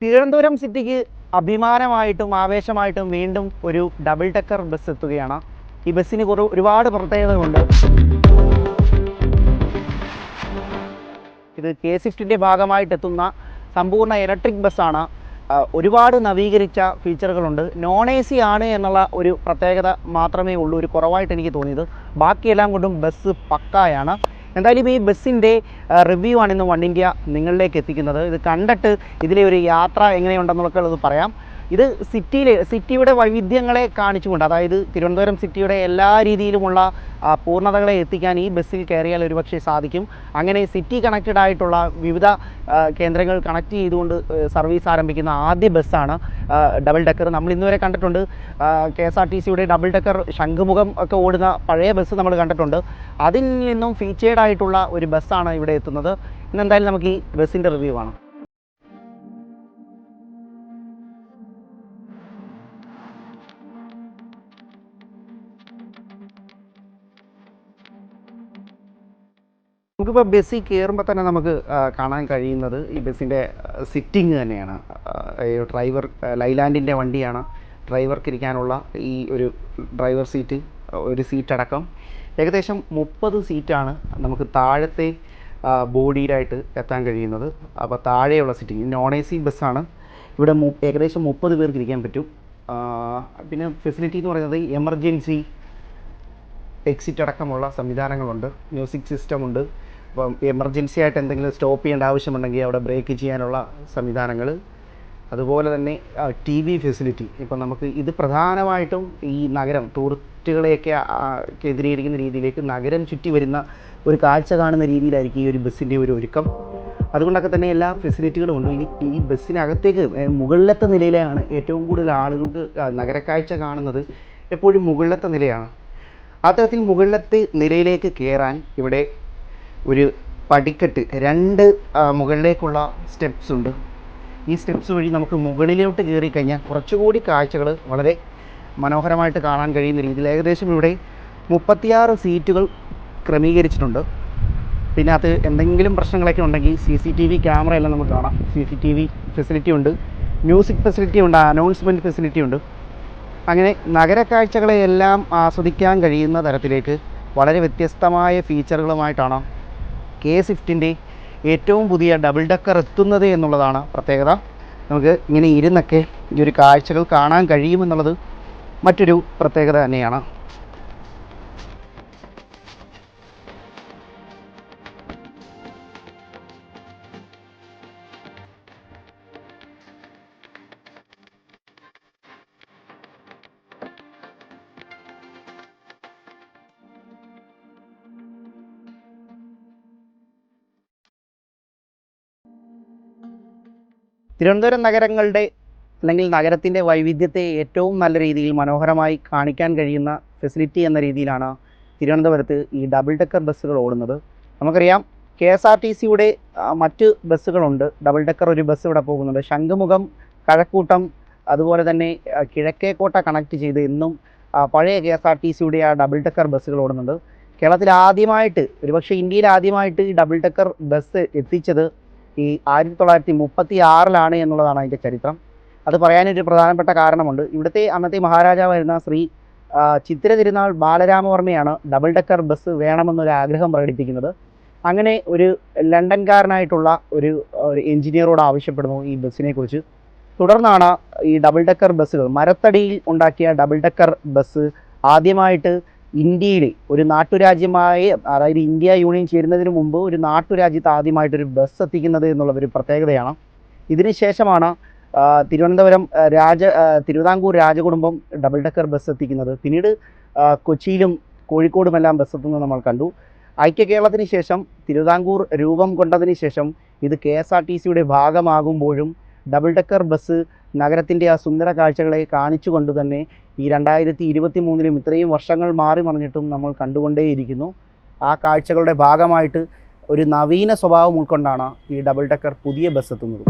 തിരുവനന്തപുരം സിറ്റിക്ക് അഭിമാനമായിട്ടും ആവേശമായിട്ടും വീണ്ടും ഒരു ഡബിൾ ടെക്കർ ബസ് എത്തുകയാണ്. ഈ ബസ്സിന് കുറേ ഒരുപാട് പ്രത്യേകതകളുണ്ട്. ഇത് കെ സിഫ്റ്റിന്റെ ഭാഗമായിട്ട് എത്തുന്ന സമ്പൂർണ ഇലക്ട്രിക് ബസ്സാണ് ഒരുപാട് നവീകരിച്ച ഫീച്ചറുകളുണ്ട് നോൺ എ സി ആണ് എന്നുള്ള ഒരു പ്രത്യേകത മാത്രമേ ഉള്ളൂ ഒരു കുറവായിട്ട് എനിക്ക് തോന്നിയത്. ബാക്കിയെല്ലാം കൊണ്ടും ബസ് പക്കായാണ്. എന്തായാലും ഈ ബസ്സിന്റെ റിവ്യൂ ആണ് ഇന്ന് വൺ ഇന്ത്യ നിങ്ങളിലേക്ക് എത്തിക്കുന്നത്. ഇത് കണ്ടിട്ട് ഇതിലെ ഒരു യാത്ര എങ്ങനെയുണ്ടെന്നൊക്കെ ഉള്ളത് പറയാം. ഇത് സിറ്റിയിലെ സിറ്റിയുടെ വൈവിധ്യങ്ങളെ കാണിച്ചുകൊണ്ട് അതായത് തിരുവനന്തപുരം സിറ്റിയുടെ എല്ലാ രീതിയിലുമുള്ള പൂർണതകളെ എത്തിക്കാൻ ഈ ബസ്സിൽ കയറിയാൽ ഒരുപക്ഷെ സാധിക്കും. അങ്ങനെ സിറ്റി കണക്റ്റഡ് ആയിട്ടുള്ള വിവിധ കേന്ദ്രങ്ങൾ കണക്ട് ചെയ്തുകൊണ്ട് സർവീസ് ആരംഭിക്കുന്ന ആദ്യ ബസ്സാണ് ഡബിൾ ഡെക്കർ. നമ്മൾ ഇന്നുവരെ കണ്ടിട്ടുണ്ട് കെ എസ് ആർ ടി സിയുടെ ഡബിൾ ഡെക്കർ ശംഖുമുഖം ഒക്കെ ഓടുന്ന പഴയ ബസ് നമ്മൾ കണ്ടിട്ടുണ്ട്. അതിൽ നിന്നും ഫീച്ചേർഡ് ആയിട്ടുള്ള ഒരു ബസ്സാണ് ഇവിടെ എത്തുന്നത്. ഇന്ന് എന്തായാലും നമുക്ക് ഈ ബസ്സിന്റെ റിവ്യൂ ആണ് നമുക്കിപ്പോൾ ബസ്സിൽ കയറുമ്പോൾ തന്നെ നമുക്ക് കാണാൻ കഴിയുന്നത് ഈ ബസ്സിന്റെ സിറ്റിങ് തന്നെയാണ്. ഡ്രൈവർ ലൈലാൻഡിന്റെ വണ്ടിയാണ് ഡ്രൈവർക്ക് ഇരിക്കാനുള്ള ഈ ഒരു ഡ്രൈവർ സീറ്റ് ഒരു സീറ്റ് അടക്കം. ഏകദേശം മുപ്പത് സീറ്റാണ് നമുക്ക് താഴത്തെ ബോഡിയിലായിട്ട് എത്താൻ കഴിയുന്നത്. അപ്പോൾ താഴെയുള്ള സിറ്റിങ് നോൺ എ സി ബസ്സാണ് ഇവിടെ ഏകദേശം മുപ്പത് പേർക്ക് ഇരിക്കാൻ പറ്റും. പിന്നെ ഫെസിലിറ്റി എന്ന് പറയുന്നത് എമർജൻസി എക്സിറ്റ് അടക്കമുള്ള സംവിധാനങ്ങളുണ്ട്. മ്യൂസിക് സിസ്റ്റം ഉണ്ട്. അപ്പം എമർജൻസി ആയിട്ട് എന്തെങ്കിലും സ്റ്റോപ്പ് ചെയ്യേണ്ട ആവശ്യമുണ്ടെങ്കിൽ അവിടെ ബ്രേക്ക് ചെയ്യാനുള്ള സംവിധാനങ്ങൾ അതുപോലെ തന്നെ ടി വി ഫെസിലിറ്റി ഇപ്പം നമുക്ക് ഇത് പ്രധാനമായിട്ടും ഈ നഗരം ടൂറിസ്റ്റുകളെയൊക്കെ കേന്ദ്രീകരിക്കുന്ന രീതിയിലേക്ക് നഗരം ചുറ്റി വരുന്ന ഒരു കാഴ്ച കാണുന്ന രീതിയിലായിരിക്കും ഈ ഒരു ബസ്സിന്റെ ഒരു ഒരുക്കം. അതുകൊണ്ടൊക്കെ തന്നെ എല്ലാ ഫെസിലിറ്റികളും ഉണ്ട്. ഇനി ഈ ബസ്സിനകത്തേക്ക് മുകളിലത്തെ നിലയിലാണ് ഏറ്റവും കൂടുതൽ ആളുകൾക്ക് നഗരക്കാഴ്ച കാണുന്നത് എപ്പോഴും മുകളിലത്തെ നിലയാണ്. അത്തരത്തിൽ മുകളിലത്തെ നിലയിലേക്ക് കയറാൻ ഇവിടെ ഒരു പടിക്കെട്ട് രണ്ട് മുകളിലേക്കുള്ള സ്റ്റെപ്സ് ഉണ്ട്. ഈ സ്റ്റെപ്സ് വഴി നമുക്ക് മുകളിലോട്ട് കയറി കഴിഞ്ഞാൽ കുറച്ചുകൂടി കാഴ്ചകൾ വളരെ മനോഹരമായിട്ട് കാണാൻ കഴിയുന്ന രീതിയിൽ. ഏകദേശം ഇവിടെ മുപ്പത്തിയാറ് സീറ്റുകൾ ക്രമീകരിച്ചിട്ടുണ്ട്. പിന്നെ അത് എന്തെങ്കിലും പ്രശ്നങ്ങളൊക്കെ ഉണ്ടെങ്കിൽ സി സി ടി വി ക്യാമറയെല്ലാം നമുക്ക് കാണാം. C C T V facility ഉണ്ട്. മ്യൂസിക് ഫെസിലിറ്റി ഉണ്ട് അനൗൺസ്മെന്റ് ഫെസിലിറ്റി ഉണ്ട്. അങ്ങനെ നഗരക്കാഴ്ചകളെ എല്ലാം ആസ്വദിക്കാൻ കഴിയുന്ന തരത്തിലേക്ക് വളരെ വ്യത്യസ്തമായ ഫീച്ചറുകളുമായിട്ടാണ് കെ സ്വിഫ്റ്റിന്റെ ഏറ്റവും പുതിയ ഡബിൾ ഡക്കർ എത്തുന്നത് എന്നുള്ളതാണ് പ്രത്യേകത. നമുക്ക് ഇങ്ങനെ ഇരുന്നൊക്കെ ഈ ഒരു കാഴ്ചകൾ കാണാൻ കഴിയുമെന്നുള്ളത് മറ്റൊരു പ്രത്യേകത തന്നെയാണ്. തിരുവനന്തപുരം നഗരങ്ങളുടെ അല്ലെങ്കിൽ നഗരത്തിന്റെ വൈവിധ്യത്തെ ഏറ്റവും നല്ല രീതിയിൽ മനോഹരമായി കാണിക്കാൻ കഴിയുന്ന ഫെസിലിറ്റി എന്ന രീതിയിലാണ് തിരുവനന്തപുരത്ത് ഈ ഡബിൾ ഡെക്കർ ബസ്സുകൾ ഓടുന്നത്. നമുക്കറിയാം കെ എസ് ആർ ടി സിയുടെ മറ്റ് ബസ്സുകളുണ്ട്. ഡബിൾ ഡെക്കർ ഒരു ബസ് ഇവിടെ പോകുന്നുണ്ട്. ശംഖുമുഖം കഴക്കൂട്ടം അതുപോലെ തന്നെ കിഴക്കേക്കോട്ട കണക്ട് ചെയ്ത് ഇന്നും പഴയ കെ എസ് ആർ ടി സിയുടെ ആ ഡബിൾ ഡെക്കർ ബസ്സുകൾ ഓടുന്നുണ്ട്. കേരളത്തിൽ ആദ്യമായിട്ട് ഒരുപക്ഷെ ഇന്ത്യയിൽ ആദ്യമായിട്ട് ഈ ഡബിൾ ഡെക്കർ ബസ് എത്തിച്ചത് ഈ ആയിരത്തി തൊള്ളായിരത്തി മുപ്പത്തി ആറിലാണ് എന്നുള്ളതാണ് അതിന്റെ ചരിത്രം. അത് പറയാനൊരു പ്രധാനപ്പെട്ട കാരണമുണ്ട്. ഇവിടുത്തെ അന്നത്തെ മഹാരാജാവായിരുന്ന ശ്രീ ചിത്ര തിരുനാൾ ബാലരാമവർമ്മയാണ് ഡബിൾ ഡെക്കർ ബസ് വേണമെന്നൊരു ആഗ്രഹം പ്രകടിപ്പിക്കുന്നത്. അങ്ങനെ ഒരു ലണ്ടൻകാരനായിട്ടുള്ള ഒരു എഞ്ചിനീയറോട് ആവശ്യപ്പെടുന്നു ഈ ബസ്സിനെ കുറിച്ച്. തുടർന്നാണ് ഈ ഡബിൾ ഡെക്കർ ബസ്സുകൾ മരത്തടിയിൽ ഉണ്ടാക്കിയ ഡബിൾ ഡെക്കർ ബസ് ആദ്യമായിട്ട് ഇന്ത്യയിൽ ഒരു നാട്ടുരാജ്യമായി അതായത് ഇന്ത്യ യൂണിയൻ ചേരുന്നതിന് മുമ്പ് ഒരു നാട്ടുരാജ്യത്ത് ആദ്യമായിട്ടൊരു ബസ് എത്തിക്കുന്നത് എന്നുള്ള ഒരു പ്രത്യേകതയാണ്. ഇതിന് ശേഷമാണ് ആ, തിരുവനന്തപുരം രാജ തിരുവിതാംകൂർ രാജകുടുംബം ഡബിൾ ഡെക്കർ ബസ് എത്തിക്കുന്നത്. പിന്നീട് കൊച്ചിയിലും കോഴിക്കോടുമെല്ലാം ബസ് എത്തുന്നത് നമ്മൾ കണ്ടു. ഐക്യ കേരളത്തിന് ശേഷം തിരുവിതാംകൂർ രൂപം കൊണ്ടതിന് ശേഷം ഇത് കെ എസ് ആർ ടി സിയുടെ ഭാഗമാകുമ്പോഴും ഡബിൾ ഡെക്കർ ബസ് നഗരത്തിന്റെ ആ സുന്ദര കാഴ്ചകളെ കാണിച്ചുകൊണ്ട് തന്നെ ഈ രണ്ടായിരത്തി ഇരുപത്തി മൂന്നിലും ഇത്രയും വർഷങ്ങൾ മാറി മറിഞ്ഞിട്ടും നമ്മൾ കണ്ടുകൊണ്ടേയിരിക്കുന്നു. ആ കാഴ്ചകളുടെ ഭാഗമായിട്ട് ഒരു നവീന സ്വഭാവം ഉൾക്കൊണ്ടാണ് ഈ ഡബിൾ ഡെക്കർ പുതിയ ബസ് എത്തുന്നത്.